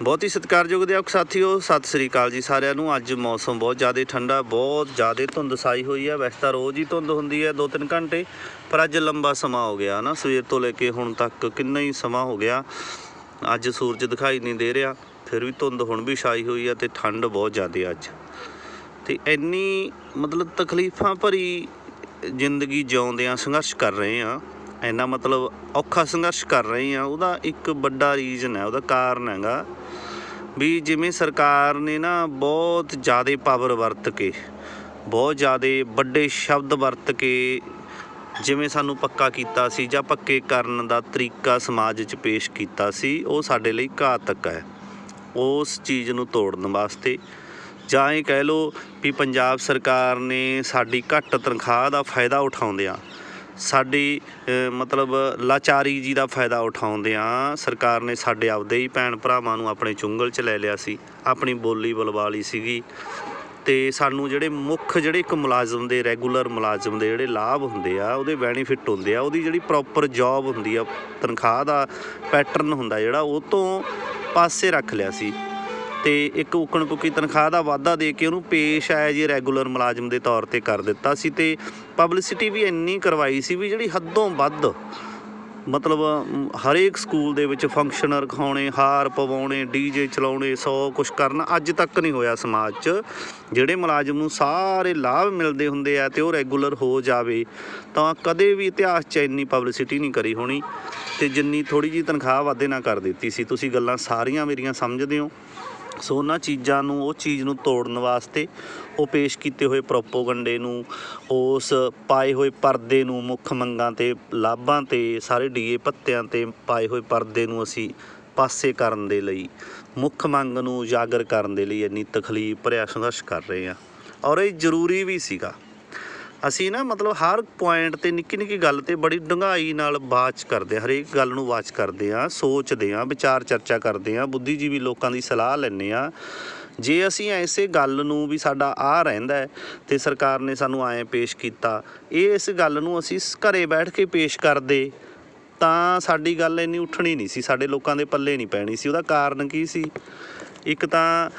ਬਹੁਤ ਹੀ ਸਤਿਕਾਰਯੋਗ ਦੇ ਸਾਥੀਓ, ਸਤਿ ਸ੍ਰੀ ਅਕਾਲ ਜੀ ਸਾਰਿਆਂ ਨੂੰ। ਅੱਜ ਮੌਸਮ ਬਹੁਤ ਜ਼ਿਆਦਾ ਠੰਡਾ, ਬਹੁਤ ਜ਼ਿਆਦਾ ਧੁੰਦ ਸਾਈ ਹੋਈ ਹੈ। ਵੈਸੇ ਤਾਂ ਰੋਜ਼ ਹੀ ਧੁੰਦ ਹੁੰਦੀ ਹੈ 2-3 ਘੰਟੇ, ਪਰ ਅੱਜ ਲੰਬਾ ਸਮਾਂ ਹੋ ਗਿਆ ਨਾ ਸਵੇਰ ਤੋਂ ਲੈ ਕੇ ਹੁਣ ਤੱਕ ਕਿੰਨਾ ਹੀ ਸਮਾਂ ਹੋ ਗਿਆ। ਅੱਜ ਸੂਰਜ ਦਿਖਾਈ ਨਹੀਂ ਦੇ ਰਿਹਾ, ਫਿਰ ਵੀ ਧੁੰਦ ਹੁਣ ਵੀ ਛਾਈ ਹੋਈ ਹੈ ਤੇ ਠੰਡ ਬਹੁਤ ਜ਼ਿਆਦਾ ਅੱਜ। ਤੇ ਇੰਨੀ ਮਤਲਬ ਤਕਲੀਫਾਂ ਭਰੀ ਜ਼ਿੰਦਗੀ ਜਿਉਂਦਿਆਂ ਸੰਘਰਸ਼ ਕਰ ਰਹੇ ਆ ਇੰਨਾ ਮਤਲਬ ਔਖਾ ਸੰਘਰਸ਼ ਕਰ ਰਹੇ ਆ, ਉਹਦਾ ਇੱਕ ਵੱਡਾ ਰੀਜ਼ਨ ਹੈ, ਉਹਦਾ ਕਾਰਨ ਹੈਗਾ ਵੀ ਜਿਵੇਂ ਸਰਕਾਰ ਨੇ ਨਾ ਬਹੁਤ ਜ਼ਿਆਦਾ ਪਾਵਰ ਵਰਤ ਕੇ, ਬਹੁਤ ਜ਼ਿਆਦਾ ਵੱਡੇ ਸ਼ਬਦ ਵਰਤ ਕੇ ਜਿਵੇਂ ਸਾਨੂੰ ਪੱਕਾ ਕੀਤਾ ਸੀ ਜਾਂ ਪੱਕੇ ਕਰਨ ਦਾ ਤਰੀਕਾ ਸਮਾਜ 'ਚ ਪੇਸ਼ ਕੀਤਾ ਸੀ, ਉਹ ਸਾਡੇ ਲਈ ਘਾਤਕ ਹੈ। ਉਸ ਚੀਜ਼ ਨੂੰ ਤੋੜਨ ਵਾਸਤੇ ਜਾਂ ਇਹ ਕਹਿ ਲਓ ਵੀ ਪੰਜਾਬ ਸਰਕਾਰ ਨੇ ਸਾਡੀ ਘੱਟ ਤਨਖਾਹ ਦਾ ਫਾਇਦਾ ਉਠਾਉਂਦਿਆਂ ਸਾਡੀ ਮਤਲਬ ਲਾਚਾਰੀ ਜੀ ਦਾ ਫਾਇਦਾ ਉਠਾਉਂਦਿਆਂ ਸਰਕਾਰ ਨੇ ਸਾਡੇ ਆਪਦੇ ਹੀ ਭੈਣ ਭਰਾਵਾਂ ਨੂੰ ਆਪਣੇ ਚੁੰਗਲ 'ਚ ਲੈ ਲਿਆ ਸੀ, ਆਪਣੀ ਬੋਲੀ ਬੁਲਵਾ ਲਈ ਸੀਗੀ। ਤੇ ਸਾਨੂੰ ਜਿਹੜੇ ਮੁੱਖ, ਜਿਹੜੇ ਇੱਕ ਮੁਲਾਜ਼ਮ ਦੇ, ਰੈਗੂਲਰ ਮੁਲਾਜ਼ਮ ਦੇ ਜਿਹੜੇ ਲਾਭ ਹੁੰਦੇ ਆ, ਉਹਦੇ ਬੈਨੀਫਿਟ ਹੁੰਦੇ ਆ, ਉਹਦੀ ਜਿਹੜੀ ਪ੍ਰੋਪਰ ਜੌਬ ਹੁੰਦੀ ਆ, ਤਨਖਾਹ ਦਾ ਪੈਟਰਨ ਹੁੰਦਾ ਜਿਹੜਾ, ਉਹ ਤੋਂ ਪਾਸੇ ਰੱਖ ਲਿਆ ਸੀ। ਤੇ ਇੱਕ ਉਕਣ ਪੁੱਕੀ ਤਨਖਾਹ ਦਾ ਵਾਅਦਾ ਦੇ ਕੇ ਉਹਨੂੰ ਪੇਸ਼ ਆਇਆ ਜੀ ਰੈਗੂਲਰ ਮੁਲਾਜ਼ਮ ਦੇ ਤੌਰ ਤੇ ਕਰ ਦਿੱਤਾ ਸੀ ਤੇ ਪਬਲਿਸਿਟੀ ਵੀ ਇੰਨੀ ਕਰਵਾਈ ਸੀ ਵੀ ਜਿਹੜੀ ਹੱਦੋਂ ਵੱਧ ਮਤਲਬ ਹਰੇਕ ਸਕੂਲ ਦੇ ਵਿੱਚ ਫੰਕਸ਼ਨ ਰਖਾਉਣੇ ਹਾਰ ਪਵਾਉਣੇ, ਡੀਜੇ ਚਲਾਉਣੇ, ਸੌ ਕੁਛ ਕਰਨ ਅੱਜ ਤੱਕ ਨਹੀਂ ਹੋਇਆ ਸਮਾਜ 'ਚ। ਜਿਹੜੇ ਮੁਲਾਜ਼ਮ ਨੂੰ ਸਾਰੇ ਲਾਭ ਮਿਲਦੇ ਹੁੰਦੇ ਆ ਤੇ ਉਹ ਰੈਗੂਲਰ ਹੋ ਜਾਵੇ, ਤਾਂ ਕਦੇ ਵੀ ਇਤਿਹਾਸ 'ਚ ਇੰਨੀ ਪਬਲਿਸਿਟੀ ਨਹੀਂ ਕਰੀ ਹੋਣੀ ਤੇ ਜਿੰਨੀ ਥੋੜੀ ਜੀ ਤਨਖਾਹ ਵਾਧੇ ਨਾਲ ਕਰ ਦਿੱਤੀ ਸੀ। ਤੁਸੀਂ ਗੱਲਾਂ ਸਾਰੀਆਂ ਮੇਰੀਆਂ ਸਮਝਦੇ ਹੋ। ਸੋ ਉਹਨਾਂ ਚੀਜ਼ਾਂ ਨੂੰ, ਉਹ ਚੀਜ਼ ਨੂੰ ਤੋੜਨ ਵਾਸਤੇ ਉਹ ਪੇਸ਼ ਕੀਤੇ ਹੋਏ ਪ੍ਰੋਪੋਗੰਡੇ ਨੂੰ, ਉਸ ਪਾਏ ਹੋਏ ਪਰਦੇ ਨੂੰ ਮੁੱਖ ਮੰਗਾਂ ਤੇ, ਲਾਭਾਂ ਤੇ, ਸਾਰੇ ਡੀਏ ਪੱਤਿਆਂ ਤੇ ਪਾਏ ਹੋਏ ਪਰਦੇ ਨੂੰ ਅਸੀਂ ਪਾਸੇ ਕਰਨ ਦੇ ਲਈ, ਮੁੱਖ ਮੰਗ ਨੂੰ ਉਜਾਗਰ ਕਰਨ ਦੇ ਲਈ ਇੰਨੀ ਤਕਲੀਫ, ਭਰਿਆ ਸੰਘਰਸ਼ ਕਰ ਰਹੇ ਹਾਂ। ਔਰ ਇਹ ਜ਼ਰੂਰੀ ਵੀ ਸੀਗਾ। ਅਸੀਂ ਨਾ ਮਤਲਬ ਹਰ ਪੁਆਇੰਟ ਤੇ ਨਿੱਕੀ ਨਿੱਕੀ ਗੱਲ ਤੇ ਬੜੀ ਡੂੰਘਾਈ ਨਾਲ ਬਾਤ ਕਰਦੇ ਹਾਂ, ਹਰੇਕ ਗੱਲ ਨੂੰ ਵਾਚ ਕਰਦੇ ਹਾਂ, ਸੋਚਦੇ ਹਾਂ, ਵਿਚਾਰ ਚਰਚਾ ਕਰਦੇ ਹਾਂ, ਬੁੱਧੀਜੀਵੀ ਲੋਕਾਂ ਦੀ ਸਲਾਹ ਲੈਂਦੇ ਹਾਂ। ਜੇ ਅਸੀਂ ਐਸੇ ਗੱਲ ਨੂੰ ਵੀ ਸਾਡਾ ਆ ਰਹਿੰਦਾ ਹੈ ਤੇ ਸਰਕਾਰ ਨੇ ਸਾਨੂੰ ਐਂ ਪੇਸ਼ ਕੀਤਾ, ਇਹ ਇਸ ਗੱਲ ਨੂੰ ਅਸੀਂ ਸ- ਘਰੇ ਬੈਠ ਕੇ ਪੇਸ਼ ਕਰਦੇ, ਤਾਂ ਸਾਡੀ ਗੱਲ ਇੰਨੀ ਉੱਠਣੀ ਨਹੀਂ ਸੀ, ਸਾਡੇ ਲੋਕਾਂ ਦੇ ਪੱਲੇ ਨਹੀਂ ਪੈਣੀ ਸੀ, ਉਹਦਾ ਕਾਰਨ ਕੀ ਸੀ? ਇੱਕ ਤਾਂ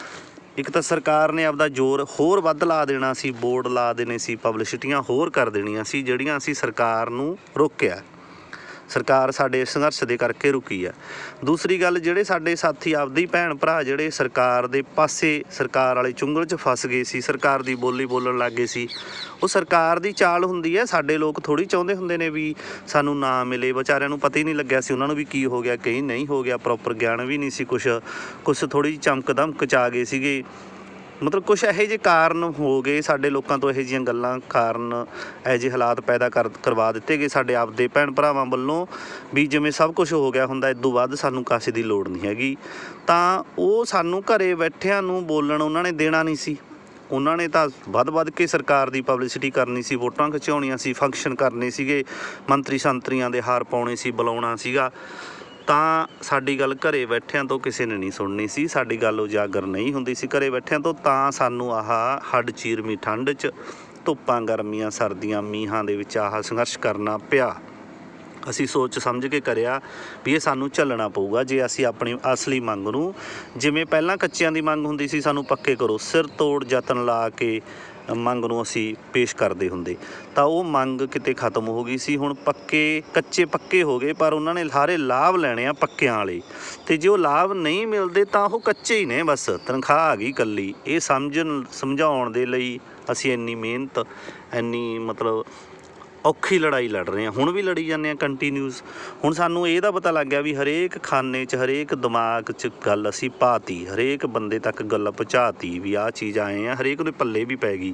ਇੱਕ ਤਾਂ ਸਰਕਾਰ ਨੇ ਆਪਦਾ ਜ਼ੋਰ ਹੋਰ ਵੱਧ ਲਾ ਦੇਣਾ ਸੀ, ਬੋਰਡ ਲਾ ਦੇਣੇ ਸੀ ਪਬਲਿਸਿਟੀਆਂ ਹੋਰ ਕਰ ਦੇਣੀਆਂ ਸੀ, ਜਿਹੜੀਆਂ ਅਸੀਂ ਸਰਕਾਰ ਨੂੰ ਰੋਕਿਆ। ਸਰਕਾਰ ਸਾਡੇ ਸੰਘਰਸ਼ ਦੇ ਕਰਕੇ ਰੁਕੀ ਆ। ਦੂਸਰੀ ਗੱਲ, ਜਿਹੜੇ ਸਾਡੇ ਸਾਥੀ, ਆਪਦੀ ਭੈਣ ਭਰਾ ਜਿਹੜੇ ਸਰਕਾਰ ਦੇ ਪਾਸੇ ਸਰਕਾਰ ਵਾਲੇ ਚੁੰਗਲ 'ਚ ਫਸ ਗਏ ਸੀ, ਸਰਕਾਰ ਦੀ ਬੋਲੀ ਬੋਲਣ ਲੱਗ ਗਏ ਸੀ, ਉਹ ਸਰਕਾਰ ਦੀ ਚਾਲ ਹੁੰਦੀ ਹੈ, ਸਾਡੇ ਲੋਕ ਥੋੜੀ ਚਾਹੁੰਦੇ ਹੁੰਦੇ ਨੇ ਵੀ ਸਾਨੂੰ ਨਾ ਮਿਲੇ। ਵਿਚਾਰਿਆਂ ਨੂੰ ਪਤਾ ਹੀ ਨਹੀਂ ਲੱਗਿਆ ਸੀ ਉਹਨਾਂ ਨੂੰ ਵੀ ਕੀ ਹੋ ਗਿਆ, ਕਈ ਨਹੀਂ ਹੋ ਗਿਆ ਪ੍ਰੋਪਰ ਗਿਆਨ ਵੀ ਨਹੀਂ ਸੀ ਕੁਛ। ਕੁਛ ਥੋੜੀ ਚਮਕ ਦਮਕ ਚ ਆ ਗਏ ਸੀਗੇ। ਮਤਲਬ ਕੁਝ ਇਹੋ ਜਿਹੇ ਕਾਰਨ ਹੋ ਗਏ, ਸਾਡੇ ਲੋਕਾਂ ਤੋਂ ਇਹੋ ਜਿਹੀਆਂ ਗੱਲਾਂ ਕਾਰਨ ਇਹੋ ਜਿਹੇ ਹਾਲਾਤ ਪੈਦਾ ਕਰ, ਕਰਵਾ ਦਿੱਤੇ ਗਏ ਸਾਡੇ ਆਪਦੇ ਭੈਣ ਭਰਾਵਾਂ ਵੱਲੋਂ ਵੀ ਜਿਵੇਂ ਸਭ ਕੁਝ ਹੋ ਗਿਆ ਹੁੰਦਾ ਇਦੋਂ ਵੱਧ ਸਾਨੂੰ ਕਾਸੇ ਦੀ ਲੋੜ ਨਹੀਂ ਹੈਗੀ। ਤਾਂ ਉਹ ਸਾਨੂੰ ਘਰੇ ਬੈਠਿਆਂ ਨੂੰ ਬੋਲਣ ਉਹਨਾਂ ਨੇ ਦੇਣਾ ਨਹੀਂ ਸੀ। ਉਹਨਾਂ ਨੇ ਤਾਂ ਵੱਧ-ਵੱਧ ਕੇ ਸਰਕਾਰ ਦੀ ਪਬਲਿਸਿਟੀ ਕਰਨੀ ਸੀ, ਵੋਟਾਂ ਖਿਚਾਉਣੀਆਂ ਸੀ ਫੰਕਸ਼ਨ ਕਰਨੇ ਸੀਗੇ ਮੰਤਰੀ ਸੰਤਰੀਆਂ ਦੇ ਹਾਰ ਪਾਉਣੇ ਸੀ, ਬੁਲਾਉਣਾ ਸੀਗਾ। ਤਾਂ ਸਾਡੀ ਗੱਲ ਘਰੇ ਬੈਠਿਆਂ ਤੋਂ ਕਿਸੇ ਨੇ ਨਹੀਂ ਸੁਣਨੀ ਸੀ। ਸਾਡੀ ਗੱਲ ਉਜਾਗਰ ਨਹੀਂ ਹੁੰਦੀ ਸੀ। ਘਰੇ ਬੈਠਿਆਂ ਤੋਂ ਤਾਂ ਸਾਨੂੰ ਆਹ ਹੱਡ ਚੀਰਮੀ ਠੰਡ 'ਚ ਧੁੱਪਾਂ, ਗਰਮੀਆਂ, ਸਰਦੀਆਂ, ਮੀਂਹਾਂ ਦੇ ਵਿੱਚ ਆਹ ਸੰਘਰਸ਼ ਕਰਨਾ ਪਿਆ। ਅਸੀਂ ਸੋਚ ਸਮਝ ਕੇ ਕਰਿਆ ਵੀ ਇਹ ਸਾਨੂੰ ਚੱਲਣਾ ਪਊਗਾ। ਜੇ ਅਸੀਂ ਆਪਣੀ ਅਸਲੀ ਮੰਗ ਨੂੰ ਜਿਵੇਂ ਪਹਿਲਾਂ ਕੱਚਿਆਂ ਦੀ ਮੰਗ ਹੁੰਦੀ ਸੀ, ਸਾਨੂੰ ਪੱਕੇ ਕਰੋ। ਸਿਰ ਤੋੜ ਯਤਨ ਲਾ ਕੇ ਮੰਗ ਨੂੰ ਅਸੀਂ ਪੇਸ਼ ਕਰਦੇ ਹੁੰਦੇ। ਤਾਂ ਉਹ ਮੰਗ ਕਿਤੇ ਖਤਮ ਹੋ ਗਈ ਸੀ, ਹੁਣ ਪੱਕੇ, ਕੱਚੇ ਪੱਕੇ ਹੋ ਗਏ, ਪਰ ਉਹਨਾਂ ਨੇ ਸਾਰੇ ਲਾਭ ਲੈਣੇ ਆ ਪੱਕਿਆਂ ਵਾਲੇ। ਤੇ ਜੇ ਉਹ ਲਾਭ ਨਹੀਂ ਮਿਲਦੇ ਤਾਂ ਉਹ ਕੱਚੇ ਹੀ ਨੇ ਬਸ, ਤਨਖਾਹ ਆ ਗਈ ਕੱਲੀ ਇਹ ਸਮਝਣ, ਸਮਝਾਉਣ ਦੇ ਲਈ ਅਸੀਂ ਇੰਨੀ ਮਿਹਨਤ, ਇੰਨੀ ਮਤਲਬ ਔਖੀ ਲੜਾਈ ਲੜ ਰਹੇ ਹਾਂ ਹੁਣ ਵੀ ਲੜੀ ਜਾਂਦੇ ਹਾਂ ਕੰਟੀਨਿਊਸ ਹੁਣ ਸਾਨੂੰ ਇਹਦਾ ਪਤਾ ਲੱਗ ਗਿਆ ਵੀ ਹਰੇਕ ਖਾਨੇ 'ਚ, ਹਰੇਕ ਦਿਮਾਗ 'ਚ ਗੱਲ ਅਸੀਂ ਪਾਤੀ, ਹਰੇਕ ਬੰਦੇ ਤੱਕ ਗੱਲ ਪਹੁੰਚਾਤੀ ਵੀ ਆਹ ਚੀਜ਼ ਆਏ ਆ, ਹਰੇਕ ਨੂੰ ਪੱਲੇ ਵੀ ਪੈ ਗਈ।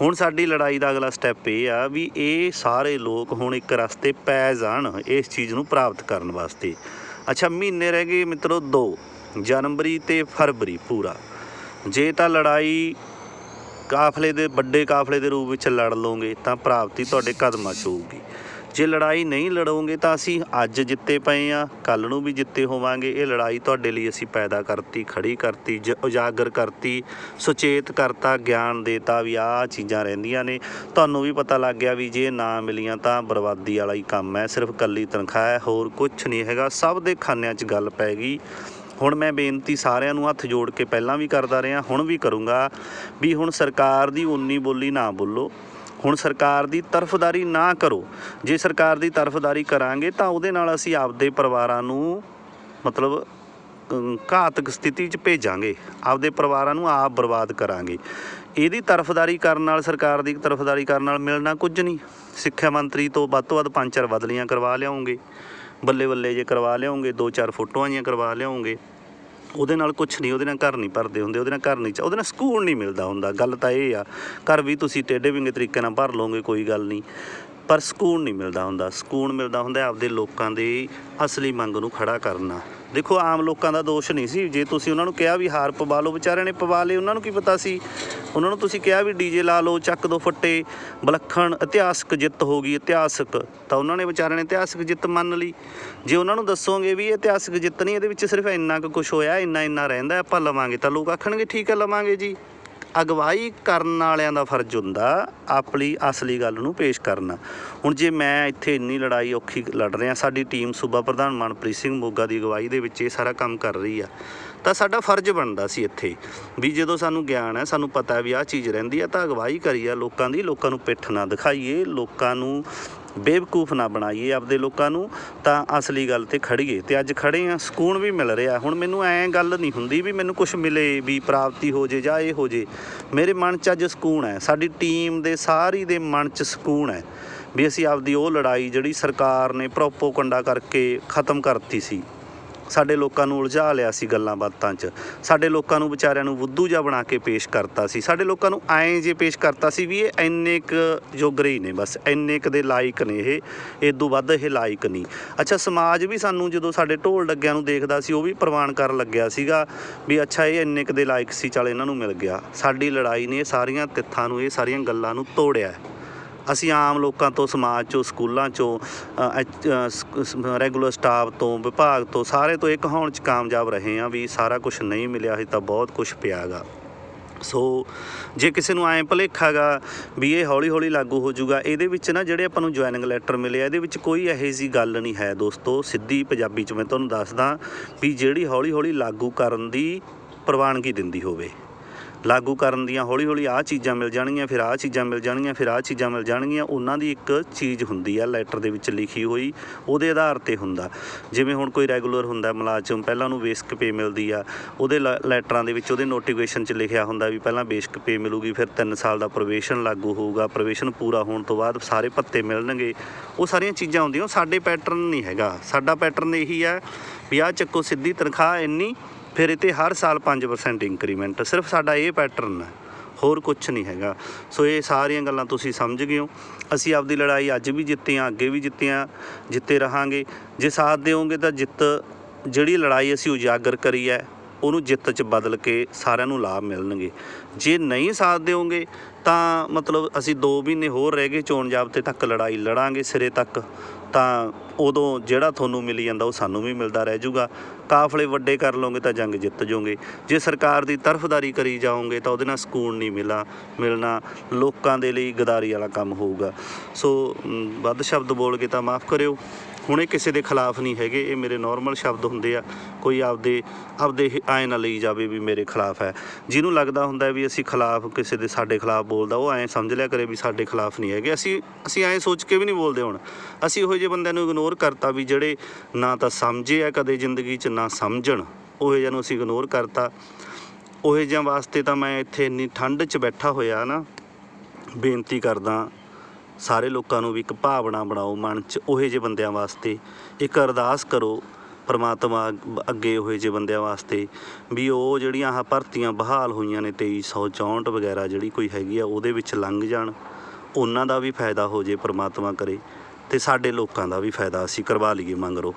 ਹੁਣ ਸਾਡੀ ਲੜਾਈ ਦਾ ਅਗਲਾ ਸਟੈਪ ਇਹ ਆ ਵੀ ਇਹ ਸਾਰੇ ਲੋਕ ਹੁਣ ਇੱਕ ਰਸਤੇ ਪੈ ਜਾਣ ਇਸ ਚੀਜ਼ ਨੂੰ ਪ੍ਰਾਪਤ ਕਰਨ ਵਾਸਤੇ। ਅੱਛਾ, ਮਹੀਨੇ ਰਹਿ ਗਏ ਮਿੱਤਰੋ ਦੋ, ਜਨਵਰੀ ਤੇ ਫਰਵਰੀ ਪੂਰਾ। ਜੇ ਤਾਂ ਲੜਾਈ ਕਾਫਲੇ ਦੇ, ਵੱਡੇ ਕਾਫਲੇ ਦੇ ਰੂਪ ਵਿੱਚ ਲੜ ਲਓਗੇ ਤਾਂ ਪ੍ਰਾਪਤੀ ਤੁਹਾਡੇ ਕਦਮਾਂ 'ਚ ਹੋਊਗੀ। ਜੇ ਲੜਾਈ ਨਹੀਂ ਲੜੋਗੇ ਤਾਂ ਅਸੀਂ ਅੱਜ ਜਿੱਤੇ ਪਏ ਆ ਕੱਲ ਨੂੰ ਵੀ ਜਿੱਤੇ ਹੋਵਾਂਗੇ। ਇਹ ਲੜਾਈ ਤੁਹਾਡੇ ਲਈ ਅਸੀਂ ਪੈਦਾ ਕਰਤੀ, ਖੜੀ ਕਰਤੀ, ਜ- ਉਜਾਗਰ ਕਰਤੀ, ਸੁਚੇਤ ਕਰਤਾ, ਗਿਆਨ ਦੇਤਾ, ਵੀ ਆਹ ਚੀਜ਼ਾਂ ਰਹਿੰਦੀਆਂ ਨੇ। ਤੁਹਾਨੂੰ ਵੀ ਪਤਾ ਲੱਗ ਗਿਆ ਵੀ ਜੇ ਨਾ ਮਿਲੀਆਂ ਤਾਂ ਬਰਬਾਦੀ ਵਾਲਾ ਹੀ ਕੰਮ ਹੈ। ਸਿਰਫ ਕੱਲੀ ਤਨਖਾਹ ਹੈ, ਹੋਰ ਕੁਝ ਨਹੀਂ ਹੈਗਾ। ਸਭ ਦੇ ਖਾਨਿਆਂ 'ਚ ਗੱਲ ਪੈ ਗਈ। ਹੁਣ ਮੈਂ ਬੇਨਤੀ ਸਾਰਿਆਂ ਨੂੰ ਹੱਥ ਜੋੜ ਕੇ ਪਹਿਲਾਂ ਵੀ ਕਰਦਾ ਰਿਹਾ, ਹੁਣ ਵੀ ਕਰੂੰਗਾ, ਵੀ ਹੁਣ ਸਰਕਾਰ ਦੀ ਉਨੀ ਬੋਲੀ ਨਾ ਬੋਲੋ। ਹੁਣ ਸਰਕਾਰ ਦੀ ਤਰਫਦਾਰੀ ਨਾ ਕਰੋ। ਜੇ ਸਰਕਾਰ ਦੀ ਤਰਫਦਾਰੀ ਕਰਾਂਗੇ ਤਾਂ ਉਹਦੇ ਨਾਲ ਅਸੀਂ ਆਪਦੇ ਪਰਿਵਾਰਾਂ ਨੂੰ ਮਤਲਬ ਘਾਤਕ ਸਥਿਤੀ 'ਚ ਭੇਜਾਂਗੇ। ਆਪਦੇ ਪਰਿਵਾਰਾਂ ਨੂੰ ਆਪ ਬਰਬਾਦ ਕਰਾਂਗੇ। ਇਹਦੀ ਤਰਫਦਾਰੀ ਕਰਨ ਨਾਲ, ਸਰਕਾਰ ਦੀ ਤਰਫਦਾਰੀ ਕਰਨ ਨਾਲ ਮਿਲਣਾ ਕੁਝ ਨਹੀਂ। ਸਿੱਖਿਆ ਮੰਤਰੀ ਤੋਂ ਵੱਧ ਤੋਂ ਵੱਧ ਪੰਜ ਚਾਰ ਬਦਲੀਆਂ ਕਰਵਾ ਲਿਆਉਂਗੇ। ਬੱਲੇ ਬੱਲੇ ਜੇ ਕਰਵਾ ਲਿਆਉਂਗੇ, ਦੋ ਚਾਰ ਫੋਟੋਆਂ ਜੀਆਂ ਕਰਵਾ ਲਿਆਉਂਗੇ, ਉਹਦੇ ਨਾਲ ਕੁਝ ਨਹੀਂ, ਉਹਦੇ ਨਾਲ ਘਰ ਨਹੀਂ ਭਰਦੇ ਹੁੰਦੇ, ਉਹਦੇ ਨਾਲ ਘਰ ਨਹੀਂ ਉਹਦੇ ਨਾਲ ਸਕੂਨ ਨਹੀਂ ਮਿਲਦਾ ਹੁੰਦਾ। ਗੱਲ ਤਾਂ ਇਹ ਆ, ਘਰ ਵੀ ਤੁਸੀਂ ਟੇਢੇ ਵਿੰਗੇ ਤਰੀਕੇ ਨਾਲ ਭਰ ਲਓਗੇ, ਕੋਈ ਗੱਲ ਨਹੀਂ। ਪਰ ਸਕੂਨ ਨਹੀਂ ਮਿਲਦਾ ਹੁੰਦਾ। ਸਕੂਨ ਮਿਲਦਾ ਹੁੰਦਾ ਆਪਦੇ ਲੋਕਾਂ ਦੀ ਅਸਲੀ ਮੰਗ ਨੂੰ ਖੜਾ ਕਰਨਾ ਦੇਖੋ, ਆਮ ਲੋਕਾਂ ਦਾ ਦੋਸ਼ ਨਹੀਂ ਸੀ। ਜੇ ਤੁਸੀਂ ਉਹਨਾਂ ਨੂੰ ਕਿਹਾ ਵੀ ਹਾਰ ਪਵਾ ਲਓ, ਵਿਚਾਰਿਆਂ ਨੇ ਪਵਾ ਲਏ, ਉਹਨਾਂ ਨੂੰ ਕੀ ਪਤਾ ਸੀ? ਉਹਨਾਂ ਨੂੰ ਤੁਸੀਂ ਕਿਹਾ ਵੀ ਡੀਜੇ ਲਾ ਲਓ, ਚੱਕ ਦੋ ਫੱਟੇ, ਵਿਲੱਖਣ ਇਤਿਹਾਸਕ ਜਿੱਤ ਹੋ ਗਈ, ਇਤਿਹਾਸਕ, ਤਾਂ ਉਹਨਾਂ ਨੇ ਵਿਚਾਰਿਆਂ ਨੇ ਇਤਿਹਾਸਕ ਜਿੱਤ ਮੰਨ ਲਈ। ਜੇ ਉਹਨਾਂ ਨੂੰ ਦੱਸੋਗੇ ਵੀ ਇਹ ਇਤਿਹਾਸਕ ਜਿੱਤ ਨਹੀਂ, ਇਹਦੇ ਵਿੱਚ ਸਿਰਫ ਇੰਨਾ ਕੁ ਕੁਝ ਹੋਇਆ ਇੰਨਾ ਇੰਨਾ ਰਹਿੰਦਾ, ਆਪਾਂ ਲਵਾਂਗੇ, ਤਾਂ ਲੋਕ ਆਖਣਗੇ, ਠੀਕ ਹੈ, ਲਵਾਂਗੇ ਜੀ। ਅਗਵਾਈ ਕਰਨ ਵਾਲਿਆਂ ਦਾ ਫਰਜ਼ ਹੁੰਦਾ ਆਪਣੀ ਅਸਲੀ ਗੱਲ ਨੂੰ ਪੇਸ਼ ਕਰਨਾ। ਹੁਣ ਜੇ ਮੈਂ ਇੱਥੇ ਇੰਨੀ ਲੜਾਈ ਔਖੀ ਲੜ ਰਿਹਾ, ਸਾਡੀ ਟੀਮ ਸੂਬਾ ਪ੍ਰਧਾਨ ਮਨਪ੍ਰੀਤ ਸਿੰਘ ਮੋਗਾ ਦੀ ਅਗਵਾਈ ਦੇ ਵਿੱਚ ਇਹ ਸਾਰਾ ਕੰਮ ਕਰ ਰਹੀ ਆ, ਤਾਂ ਸਾਡਾ ਫਰਜ਼ ਬਣਦਾ ਸੀ ਇੱਥੇ। ਵੀ ਜਦੋਂ ਸਾਨੂੰ ਗਿਆਨ ਹੈ, ਸਾਨੂੰ ਪਤਾ ਵੀ ਆਹ ਚੀਜ਼ ਰਹਿੰਦੀ ਆ, ਤਾਂ ਅਗਵਾਈ ਕਰੀਏ, ਲੋਕਾਂ ਦੀ, ਲੋਕਾਂ ਨੂੰ ਪਿੱਠ ਨਾ ਦਿਖਾਈਏ, ਲੋਕਾਂ ਨੂੰ ਬੇਵਕੂਫ ਨਾ ਬਣਾਈਏ ਆਪਦੇ ਲੋਕਾਂ ਨੂੰ, ਤਾਂ ਅਸਲੀ ਗੱਲ ਤੇ ਖੜੀਏ ਤੇ ਅੱਜ ਖੜੇ ਆ ਸਕੂਨ ਵੀ ਮਿਲ ਰਿਹਾ। ਹੁਣ ਮੈਨੂੰ ਐਂ ਗੱਲ ਨਹੀਂ ਹੁੰਦੀ ਵੀ ਮੈਨੂੰ ਕੁਝ ਮਿਲੇ, ਵੀ ਪ੍ਰਾਪਤੀ ਹੋ ਜੇ ਜਾਂ ਇਹ ਹੋ ਜੇ। ਮੇਰੇ ਮਨ 'ਚ ਅੱਜ ਸਕੂਨ ਹੈ। ਸਾਡੀ ਟੀਮ ਦੇ, ਸਾਰੀ ਦੇ ਮਨ 'ਚ ਸਕੂਨ ਹੈ ਵੀ ਅਸੀਂ ਆਪਦੀ ਉਹ ਲੜਾਈ ਜਿਹੜੀ ਸਰਕਾਰ ਨੇ ਪ੍ਰੋਪੋਗੰਡਾ ਕਰਕੇ ਖਤਮ ਕਰਤੀ ਸੀ। ਸਾਡੇ ਲੋਕਾਂ ਨੂੰ ਉਲਝਾ ਲਿਆ ਸੀ ਗੱਲਾਂ ਬਾਤਾਂ 'ਚ। ਸਾਡੇ ਲੋਕਾਂ ਨੂੰ ਵਿਚਾਰਿਆਂ ਨੂੰ ਬੁੱਧੂ ਜਿਹਾ ਬਣਾ ਕੇ ਪੇਸ਼ ਕਰਤਾ ਸੀ। ਸਾਡੇ ਲੋਕਾਂ ਨੂੰ ਐਂ ਜੇ ਪੇਸ਼ ਕਰਤਾ ਸੀ ਵੀ ਇਹ ਇੰਨੇ ਕੁ ਜੋਗਰੇ ਹੀ ਨੇ ਬਸ, ਇੰਨੇ ਕੁ ਦੇ ਲਾਇਕ ਨੇ ਇਹ ਇਦੋਂ ਵੱਧ ਇਹ ਲਾਇਕ ਨਹੀਂ। ਅੱਛਾ, ਸਮਾਜ ਵੀ ਸਾਨੂੰ ਜਦੋਂ ਸਾਡੇ ਢੋਲ ਡੱਗਿਆਂ ਨੂੰ ਦੇਖਦਾ ਸੀ, ਉਹ ਵੀ ਪ੍ਰਵਾਨ ਕਰਨ ਲੱਗਿਆ ਸੀਗਾ ਵੀ ਅੱਛਾ, ਇਹ ਇੰਨੇ ਕੁ ਦੇ ਲਾਇਕ ਸੀ, ਚਲ ਇਹਨਾਂ ਨੂੰ ਮਿਲ ਗਿਆ। ਸਾਡੀ ਲੜਾਈ ਨੇ ਇਹ ਸਾਰੀਆਂ ਤਿੱਥਾਂ ਨੂੰ, ਇਹ ਸਾਰੀਆਂ ਗੱਲਾਂ ਨੂੰ ਤੋੜਿਆ। ਅਸੀਂ ਆਮ ਲੋਕਾਂ ਤੋਂ, ਸਮਾਜ ਚੋਂ, ਸਕੂਲਾਂ ਚੋਂ ਰੈਗੂਲਰ ਸਟਾਫ ਤੋਂ, ਵਿਭਾਗ ਤੋਂ, ਸਾਰੇ ਤੋਂ ਇਹ ਕਹਾਉਣ ਚ ਕਾਮਯਾਬ ਰਹੇ ਆ ਵੀ ਸਾਰਾ ਕੁਝ ਨਹੀਂ ਮਿਲਿਆ ਸੀ ਤਾਂ ਬਹੁਤ ਕੁਝ ਪਿਆਗਾ। ਸੋ ਜੇ ਕਿਸੇ ਨੂੰ ਐਂ ਭੁਲੇਖਾਗਾ ਵੀ ਇਹ ਹੌਲੀ ਹੌਲੀ ਲਾਗੂ ਹੋ ਜਾਊਗਾ, ਇਹਦੇ ਵਿੱਚ ਨਾ ਜਿਹੜੇ ਆਪਾਂ ਨੂੰ ਜੁਆਇਨਿੰਗ ਲੈਟਰ ਮਿਲਿਆ ਇਹਦੇ ਵਿੱਚ ਕੋਈ ਇਹੋ ਜੀ ਗੱਲ ਨਹੀਂ ਹੈ ਦੋਸਤੋ। ਸਿੱਧੀ ਪੰਜਾਬੀ ਚ ਮੈਂ ਤੁਹਾਨੂੰ ਦੱਸਦਾ ਵੀ ਜਿਹੜੀ ਹੌਲੀ ਹੌਲੀ ਲਾਗੂ ਕਰਨ ਦੀ ਪ੍ਰਵਾਨਗੀ ਦਿੰਦੀ ਹੋਵੇ। ਲਾਗੂ ਕਰਨ ਦੀਆਂ ਹੌਲੀ ਹੌਲੀ ਆਹ ਚੀਜ਼ਾਂ ਮਿਲ ਜਾਣਗੀਆਂ, ਫਿਰ ਆਹ ਚੀਜ਼ਾਂ ਮਿਲ ਜਾਣਗੀਆਂ, ਫਿਰ ਆਹ ਚੀਜ਼ਾਂ ਮਿਲ ਜਾਣਗੀਆਂ, ਉਹਨਾਂ ਦੀ ਇੱਕ ਚੀਜ਼ ਹੁੰਦੀ ਆ ਲੈਟਰ ਦੇ ਵਿੱਚ ਲਿਖੀ ਹੋਈ, ਉਹਦੇ ਆਧਾਰ ਤੇ ਹੁੰਦਾ। ਜਿਵੇਂ ਹੁਣ ਕੋਈ ਰੈਗੂਲਰ ਹੁੰਦਾ ਮੁਲਾਜ਼ਮ, ਪਹਿਲਾਂ ਉਹਨੂੰ ਬੇਸਿਕ ਪੇ ਮਿਲਦੀ ਆ, ਉਹਦੇ ਲ- ਲੈਟਰਾਂ ਦੇ ਵਿੱਚ ਉਹਦੇ ਨੋਟੀਫਿਕੇਸ਼ਨ 'ਚ ਲਿਖਿਆ ਹੁੰਦਾ ਵੀ ਪਹਿਲਾਂ ਬੇਸਿਕ ਪੇ ਮਿਲੂਗੀ, ਫਿਰ 3 ਸਾਲ ਦਾ ਪ੍ਰੋਬੇਸ਼ਨ ਲਾਗੂ ਹੋਊਗਾ ਪ੍ਰੋਬੇਸ਼ਨ ਪੂਰਾ ਹੋਣ ਤੋਂ ਬਾਅਦ ਸਾਰੇ ਭੱਤੇ ਮਿਲਣਗੇ। ਉਹ ਸਾਰੀਆਂ ਚੀਜ਼ਾਂ ਹੁੰਦੀਆਂ, ਉਹ ਸਾਡੇ ਪੈਟਰਨ ਨਹੀਂ ਹੈਗਾ। ਸਾਡਾ ਪੈਟਰਨ ਇਹੀ ਆ ਵੀ ਆਹ ਚੱਕੋ ਸਿੱਧੀ ਤਨਖਾਹ ਇੰਨੀ ਫਿਰ ਇਹ 'ਤੇ ਹਰ ਸਾਲ 5% ਇੰਕਰੀਮੈਂਟ ਸਿਰਫ ਸਾਡਾ ਇਹ ਪੈਟਰਨ ਹੈ, ਹੋਰ ਕੁਝ ਨਹੀਂ ਹੈਗਾ। ਸੋ ਇਹ ਸਾਰੀਆਂ ਗੱਲਾਂ ਤੁਸੀਂ ਸਮਝ ਗਏ ਹੋ। ਅਸੀਂ ਆਪਦੀ ਲੜਾਈ ਅੱਜ ਵੀ ਜਿੱਤੇ ਹਾਂ, ਅੱਗੇ ਵੀ ਜਿੱਤੇ ਆ ਜਿੱਤੇ ਰਹਾਂਗੇ। ਜੇ ਸਾਥ ਦਿਓਗੇ ਤਾਂ ਜਿੱਤ, ਜਿਹੜੀ ਲੜਾਈ ਅਸੀਂ ਉਜਾਗਰ ਕਰੀ ਹੈ, ਉਹਨੂੰ ਜਿੱਤ 'ਚ ਬਦਲ ਕੇ ਸਾਰਿਆਂ ਨੂੰ ਲਾਭ ਮਿਲਣਗੇ। ਜੇ ਨਹੀਂ ਸਾਥ ਦਿਓਗੇ, ਤਾਂ ਮਤਲਬ ਅਸੀਂ 2 ਮਹੀਨੇ ਹੋਰ ਰਹਿ ਗਏ ਚੋਣ ਜਾਬਤੇ ਤੱਕ ਲੜਾਈ ਲੜਾਂਗੇ ਸਿਰੇ ਤੱਕ। ਤਾਂ ਉਦੋਂ ਜਿਹੜਾ ਤੁਹਾਨੂੰ ਮਿਲੀ ਜਾਂਦਾ ਉਹ ਸਾਨੂੰ ਵੀ ਮਿਲਦਾ ਰਹਿ ਜਾਊਗਾ। ਕਾਫਲੇ ਵੱਡੇ ਕਰ ਲਓਗੇ ਤਾਂ ਜੰਗ ਜਿੱਤ ਜਾਓਗੇ। ਜੇ ਸਰਕਾਰ ਦੀ ਤਰਫਦਾਰੀ ਕਰੀ ਜਾਓਗੇ ਤਾਂ ਉਹਦੇ ਨਾਲ ਸਕੂਨ ਨਹੀਂ ਮਿਲਾ, ਮਿਲਣਾ ਲੋਕਾਂ ਦੇ ਲਈ ਗਦਾਰੀ ਵਾਲਾ ਕੰਮ ਹੋਊਗਾ। ਸੋ ਵੱਧ ਸ਼ਬਦ ਬੋਲ ਕੇ ਤਾਂ ਮਾਫ ਕਰਿਓ। ਹੁਣ ਇਹ ਕਿਸੇ ਦੇ ਖਿਲਾਫ ਨਹੀਂ ਹੈਗੇ, ਇਹ ਮੇਰੇ ਨਾਰਮਲ ਸ਼ਬਦ ਹੁੰਦੇ ਆ। ਕੋਈ ਆਪਦੇ ਆਪਦੇ ਐ ਨਾ ਲਈ ਜਾਵੇ ਵੀ ਮੇਰੇ ਖਿਲਾਫ ਹੈ। ਜਿਹਨੂੰ ਲੱਗਦਾ ਹੁੰਦਾ ਵੀ ਅਸੀਂ ਖਿਲਾਫ ਕਿਸੇ ਦੇ ਸਾਡੇ ਖਿਲਾਫ ਬੋਲਦਾ, ਉਹ ਐਂ ਸਮਝ ਲਿਆ ਕਰੇ ਵੀ ਸਾਡੇ ਖਿਲਾਫ ਨਹੀਂ ਹੈਗੇ। ਅਸੀਂ ਅਸੀਂ ਐਂ ਸੋਚ ਕੇ ਵੀ ਨਹੀਂ ਬੋਲਦੇ ਹੁਣ। ਅਸੀਂ ਇਹੋ ਜਿਹੇ ਬੰਦਿਆਂ ਨੂੰ ਇਗਨੋਰ ਕਰਤਾ ਵੀ ਜਿਹੜੇ ਨਾ ਤਾਂ ਸਮਝੇ ਆ ਕਦੇ ਜ਼ਿੰਦਗੀ 'ਚ, ਨਾ ਸਮਝਣ। ਉਹ ਜਿਹਾ ਨੂੰ ਅਸੀਂ ਇਗਨੋਰ ਕਰਤਾ। ਉਹ ਜਿਹਾ ਵਾਸਤੇ ਤਾਂ ਮੈਂ ਇੱਥੇ ਇੰਨੀ ਠੰਡ 'ਚ ਬੈਠਾ ਹੋਇਆ ਨਾ, ਬੇਨਤੀ ਕਰਦਾ ਸਾਰੇ ਲੋਕਾਂ ਨੂੰ ਵੀ ਇੱਕ ਭਾਵਨਾ ਬਣਾਓ ਮਨ 'ਚ, ਉਹੇ ਜਿਹੇ ਬੰਦਿਆਂ ਵਾਸਤੇ। ਇੱਕ ਅਰਦਾਸ ਕਰੋ ਪਰਮਾਤਮਾ ਅੱਗੇ ਉਹੇ ਜਿਹੇ ਬੰਦਿਆਂ ਵਾਸਤੇ ਵੀ ਉਹ ਜਿਹੜੀਆਂ ਆਹ ਭਰਤੀਆਂ ਬਹਾਲ ਹੋਈਆਂ ਨੇ 2364 ਵਗੈਰਾ ਜਿਹੜੀ ਕੋਈ ਹੈਗੀ ਆ, ਉਹਦੇ ਵਿੱਚ ਲੰਘ ਜਾਣ। ਉਹਨਾਂ ਦਾ ਵੀ ਫਾਇਦਾ ਹੋ ਜੇ ਪਰਮਾਤਮਾ ਕਰੇ ਤੇ ਸਾਡੇ ਲੋਕਾਂ ਦਾ ਵੀ ਫਾਇਦਾ ਅਸੀਂ ਕਰਵਾ ਲਈਏ ਮੰਗਰੋ।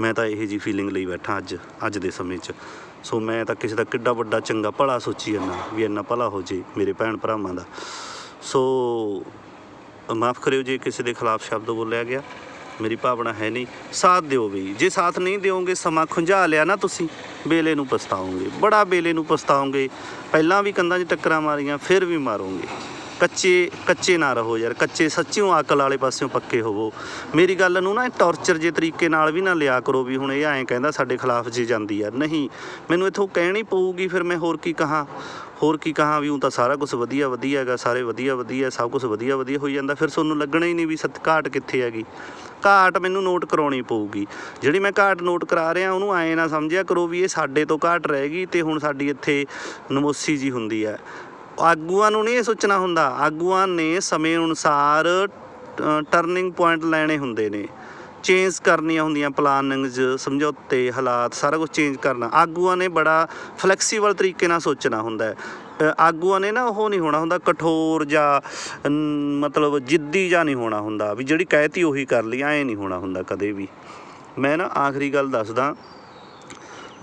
ਮੈਂ ਤਾਂ ਇਹੋ ਜੀ ਫੀਲਿੰਗ ਲਈ ਬੈਠਾ ਅੱਜ ਅੱਜ ਦੇ ਸਮੇਂ 'ਚ। ਸੋ ਮੈਂ ਤਾਂ ਕਿਸੇ ਦਾ ਕਿੱਡਾ ਵੱਡਾ ਚੰਗਾ ਭਲਾ ਸੋਚੀ ਜਾਂਦਾ ਵੀ ਇੰਨਾ ਭਲਾ ਹੋ ਜੇ ਮੇਰੇ ਭੈਣ ਭਰਾਵਾਂ ਦਾ। ਸੋ ਮਾਫ ਕਰਿਓ ਜੇ ਕਿਸੇ ਦੇ ਖਿਲਾਫ ਸ਼ਬਦ ਬੋਲਿਆ ਗਿਆ। ਮੇਰੀ ਭਾਵਨਾ ਹੈ ਨਹੀਂ। ਸਾਥ ਦਿਓ ਵੀ। ਜੇ ਸਾਥ ਨਹੀਂ ਦਿਓਗੇ, ਸਮਾਂ ਖੁੰਝਾ ਲਿਆ ਨਾ ਤੁਸੀਂ, ਬੇਲੇ ਨੂੰ ਪਛਤਾਓਗੇ। ਬੜਾ ਬੇਲੇ ਨੂੰ ਪਛਤਾਓਗੇ। ਪਹਿਲਾਂ ਵੀ ਕੰਧਾਂ 'ਚ ਟੱਕਰਾਂ ਮਾਰੀਆਂ, ਫਿਰ ਵੀ ਮਾਰੋਗੇ। ਕੱਚੇ ਕੱਚੇ ਨਾ ਰਹੋ ਯਾਰ, ਕੱਚੇ ਸੱਚਿਓਂ ਅਕਲ ਵਾਲੇ ਪਾਸਿਓਂ ਪੱਕੇ ਹੋਵੋ। ਮੇਰੀ ਗੱਲ ਨੂੰ ਨਾ ਟੌਰਚਰ ਜੇ ਤਰੀਕੇ ਨਾਲ ਵੀ ਨਾ ਲਿਆ ਕਰੋ ਵੀ ਹੁਣ ਇਹ ਐਂ ਕਹਿੰਦਾ ਸਾਡੇ ਖਿਲਾਫ ਜੇ ਜਾਂਦੀ ਆ। ਨਹੀਂ, ਮੈਨੂੰ ਇਥੋਂ ਕਹਿਣੀ ਪਊਗੀ, ਫਿਰ ਮੈਂ ਹੋਰ ਕੀ ਕਹਾਂ? ਹੋਰ ਕੀ ਕਹਾਂ ਵੀ ਉਹ ਤਾਂ ਸਾਰਾ ਕੁਝ ਵਧੀਆ ਵਧੀਆ ਹੈਗਾ, ਸਾਰੇ ਵਧੀਆ ਵਧੀਆ, ਸਭ ਕੁਝ ਵਧੀਆ ਵਧੀਆ ਹੋਈ ਜਾਂਦਾ। ਫਿਰ ਤੁਹਾਨੂੰ ਲੱਗਣਾ ਹੀ ਨਹੀਂ ਵੀ ਸਤ ਘਾਟ ਕਿੱਥੇ ਹੈਗੀ। ਘਾਟ ਮੈਨੂੰ ਨੋਟ ਕਰਾਉਣੀ ਪਊਗੀ। ਜਿਹੜੀ ਮੈਂ ਘਾਟ ਨੋਟ ਕਰਾ ਰਿਹਾ, ਉਹਨੂੰ ਐਂ ਨਾ ਸਮਝਿਆ ਕਰੋ ਵੀ ਇਹ ਸਾਡੇ ਤੋਂ ਘਾਟ ਰਹੇਗੀ ਗਈ ਤੇ ਹੁਣ ਸਾਡੀ ਇੱਥੇ ਨਮੋਸੀ ਜੀ ਹੁੰਦੀ ਹੈ ਆਗੂਆਂ ਨੂੰ ਨਹੀਂ ਇਹ ਸੋਚਣਾ ਹੁੰਦਾ। ਆਗੂਆਂ ਨੇ ਸਮੇਂ ਅਨੁਸਾਰ ਟਰਨਿੰਗ ਪੁਆਇੰਟ ਲੈਣੇ ਹੁੰਦੇ ਨੇ। ਚੇਂਜ ਕਰਨੀਆਂ ਹੁੰਦੀਆਂ ਪਲਾਨਿੰਗਸ ਸਮਝੌਤੇ, ਹਾਲਾਤ, ਸਾਰਾ ਕੁਝ ਚੇਂਜ ਕਰਨਾ। ਆਗੂਆਂ ਨੇ ਬੜਾ ਫਲੈਕਸੀਬਲ ਤਰੀਕੇ ਨਾਲ ਸੋਚਣਾ ਹੁੰਦਾ ਹੈ। ਆਗੂਆਂ ਨੇ ਨਾ ਉਹ ਨਹੀਂ ਹੋਣਾ ਹੁੰਦਾ, ਕਠੋਰ ਜਾਂ ਮਤਲਬ ਜਿੱਦੀ ਜਾਂ ਨਹੀਂ ਹੋਣਾ ਹੁੰਦਾ, ਵੀ ਜਿਹੜੀ ਕਹਿਤੀ ਉਹੀ ਕਰ ਲਈ, ਐਂ ਨਹੀਂ ਹੋਣਾ ਹੁੰਦਾ ਕਦੇ ਵੀ। ਮੈਂ ਨਾ ਆਖਰੀ ਗੱਲ ਦੱਸਦਾ।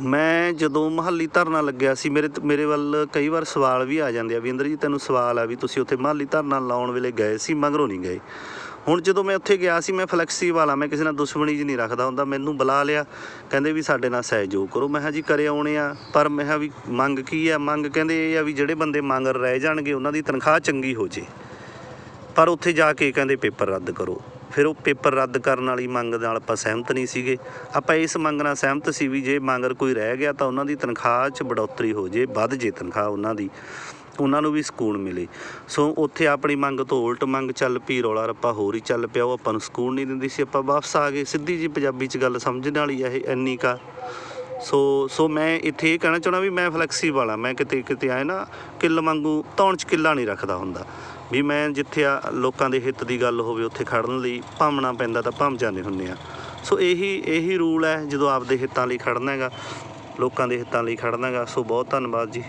ਮੈਂ ਜਦੋਂ ਮਹੱਲੀ ਧਰਨਾ ਲੱਗਿਆ ਸੀ, ਮੇਰੇ ਮੇਰੇ ਵੱਲ ਕਈ ਵਾਰ ਸਵਾਲ ਵੀ ਆ ਜਾਂਦੇ ਆ ਵੀ, ਇੰਦਰ ਜੀ, ਤੈਨੂੰ ਸਵਾਲ ਆ ਵੀ ਤੁਸੀਂ ਉੱਥੇ ਮਹੱਲੀ ਧਰਨਾ ਲਾਉਣ ਵੇਲੇ ਗਏ ਸੀ, ਮਗਰੋਂ ਨਹੀਂ ਗਏ? ਹੁਣ ਜਦੋਂ ਮੈਂ ਉੱਥੇ ਗਿਆ ਸੀ, ਮੈਂ ਫਲੈਕਸੀ ਵਾਲਾ, ਮੈਂ ਕਿਸੇ ਨਾਲ ਦੁਸ਼ਮਣੀ 'ਚ ਨਹੀਂ ਰੱਖਦਾ ਹੁੰਦਾ, ਮੈਨੂੰ ਬੁਲਾ ਲਿਆ, ਕਹਿੰਦੇ ਵੀ ਸਾਡੇ ਨਾਲ ਸਹਿਯੋਗ ਕਰੋ। ਮੈਂ ਕਿਹਾ ਜੀ, ਕਰੇ ਆਉਣੇ ਆ। ਪਰ ਮੈਂ ਕਿਹਾ ਵੀ, ਮੰਗ ਕੀ ਆ? ਮੰਗ ਕਹਿੰਦੇ ਇਹ ਆ ਵੀ ਜਿਹੜੇ ਬੰਦੇ ਮੰਗ ਰਹਿ ਜਾਣਗੇ, ਉਹਨਾਂ ਦੀ ਤਨਖਾਹ ਚੰਗੀ ਹੋ ਜੇ। ਪਰ ਉੱਥੇ ਜਾ ਕੇ ਕਹਿੰਦੇ ਪੇਪਰ ਰੱਦ ਕਰੋ। ਫਿਰ ਉਹ ਪੇਪਰ ਰੱਦ ਕਰਨ ਵਾਲੀ ਮੰਗ ਨਾਲ ਆਪਾਂ ਸਹਿਮਤ ਨਹੀਂ ਸੀਗੇ। ਆਪਾਂ ਇਸ ਮੰਗ ਨਾਲ ਸਹਿਮਤ ਸੀ ਵੀ ਜੇ ਮੰਗਰ ਕੋਈ ਰਹਿ ਗਿਆ ਤਾਂ ਉਹਨਾਂ ਦੀ ਤਨਖਾਹ 'ਚ ਬੜੋਤਰੀ ਹੋ ਜੇ, ਵੱਧ ਜੇ ਤਨਖਾਹ ਉਹਨਾਂ ਦੀ, ਉਹਨਾਂ ਨੂੰ ਵੀ ਸਕੂਨ ਮਿਲੇ। ਸੋ ਉੱਥੇ ਆਪਣੀ ਮੰਗ ਤੋਂ ਉਲਟ ਮੰਗ ਚੱਲ ਪਈ, ਰੌਲਾ ਰੱਪਾ ਹੋਰ ਹੀ ਚੱਲ ਪਿਆ, ਉਹ ਆਪਾਂ ਨੂੰ ਸਕੂਨ ਨਹੀਂ ਦਿੰਦੀ ਸੀ। ਆਪਾਂ ਵਾਪਸ ਆ ਗਏ, ਸਿੱਧੀ ਜੀ ਪੰਜਾਬੀ 'ਚ ਗੱਲ ਸਮਝਣ ਵਾਲੀ ਆ ਇਹ ਇੰਨੀ ਕਾ। ਸੋ ਸੋ ਮੈਂ ਇੱਥੇ ਇਹ ਕਹਿਣਾ ਚਾਹਣਾ ਵੀ ਮੈਂ ਫਲੈਕਸੀਬਲ ਆ, ਮੈਂ ਕਿਤੇ ਕਿਤੇ ਆਏ ਨਾ ਕਿੱਲ ਵਾਂਗੂ ਧੌਣ 'ਚ ਕਿੱਲਾ ਨਹੀਂ ਰੱਖਦਾ ਹੁੰਦਾ। ਵੀ ਮੈਂ ਜਿੱਥੇ ਆ ਲੋਕਾਂ ਦੇ ਹਿੱਤ ਦੀ ਗੱਲ ਹੋਵੇ ਉੱਥੇ ਖੜਨ ਲਈ ਭਾਮਣਾ ਪੈਂਦਾ ਤਾਂ ਭੰਮ ਜਾਂਦੇ ਹੁੰਦੇ ਆ। ਸੋ ਇਹੀ ਇਹੀ ਰੂਲ ਹੈ ਜਦੋਂ ਆਪਦੇ ਹਿੱਤਾਂ ਲਈ ਖੜਨਾ ਹੈਗਾ, ਲੋਕਾਂ ਦੇ ਹਿੱਤਾਂ ਲਈ ਖੜਨਾ ਹੈਗਾ। ਸੋ ਬਹੁਤ ਧੰਨਵਾਦ ਜੀ।